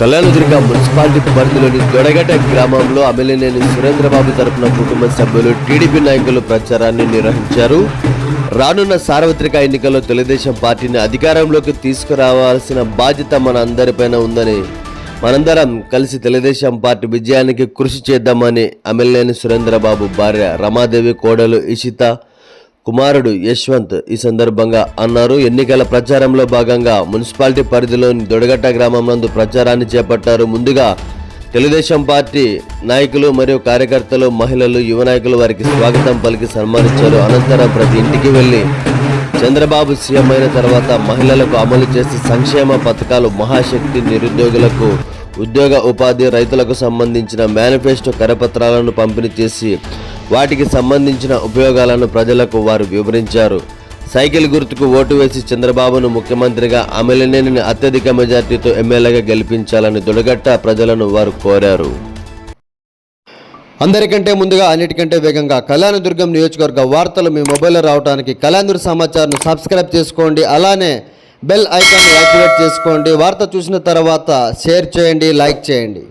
Kalyandurg municipality పరిధిలోని దొడగట గ్రామంలో అమిలినేని సురేంద్రబాబు తరపున కుటుంబ సభ్యులు టీడీపీ నాయకులు ప్రచారాన్ని నిర్వహించారు. రానున్న సార్వత్రిక ఎన్నికల్లో తెలుగుదేశం పార్టీని అధికారంలోకి తీసుకురావాల్సిన బాధ్యత మన అందరిపైన ఉందని మనందరం కలిసి తెలుగుదేశం పార్టీ విజయానికి కృషి చేద్దామని ఎమ్మెల్యేని సురేంద్రబాబు భార్య రమాదేవి కోడలు ఇషిత కుమారుడు యశ్వంత్ ఈ సందర్భంగా అన్నారు. ఎన్నికల ప్రచారంలో భాగంగా మున్సిపాలిటీ పరిధిలోని దొడగట్ట గ్రామం నందు ప్రచారాన్ని చేపట్టారు. ముందుగా తెలుగుదేశం పార్టీ నాయకులు మరియు కార్యకర్తలు మహిళలు యువ నాయకులు వారికి స్వాగతం పలికి సన్మానించారు. అనంతరం ప్రతి ఇంటికి వెళ్ళి చంద్రబాబు సీఎం అయిన తర్వాత మహిళలకు అమలు చేసే సంక్షేమ పథకాలు మహాశక్తి నిరుద్యోగులకు ఉద్యోగ ఉపాధి రైతులకు సంబంధించిన మేనిఫెస్టో కరపత్రాలను పంపిణీ చేసి వాటికి సంబంధించిన ఉపయోగాలను ప్రజలకు వారు వివరించారు. సైకిల్ గుర్తుకు ఓటు వేసి చంద్రబాబును ముఖ్యమంత్రిగా అమలినేని అత్యధిక మెజార్టీతో ఎమ్మెల్యేగా గెలిపించాలని దుడగట్ట ప్రజలను వారు కోరారు. అందరికంటే ముందుగా అన్నిటికంటే వేగంగా కళ్యాణదుర్గం నియోజకవర్గ వార్తలు మీ మొబైల్లో రావడానికి కళ్యాణదుర్గ సమాచారం సబ్స్క్రైబ్ చేసుకోండి. అలానే బెల్ ఐకాన్ యాక్టివేట్ చేసుకోండి. వార్త చూసిన తర్వాత షేర్ చేయండి లైక్ చేయండి.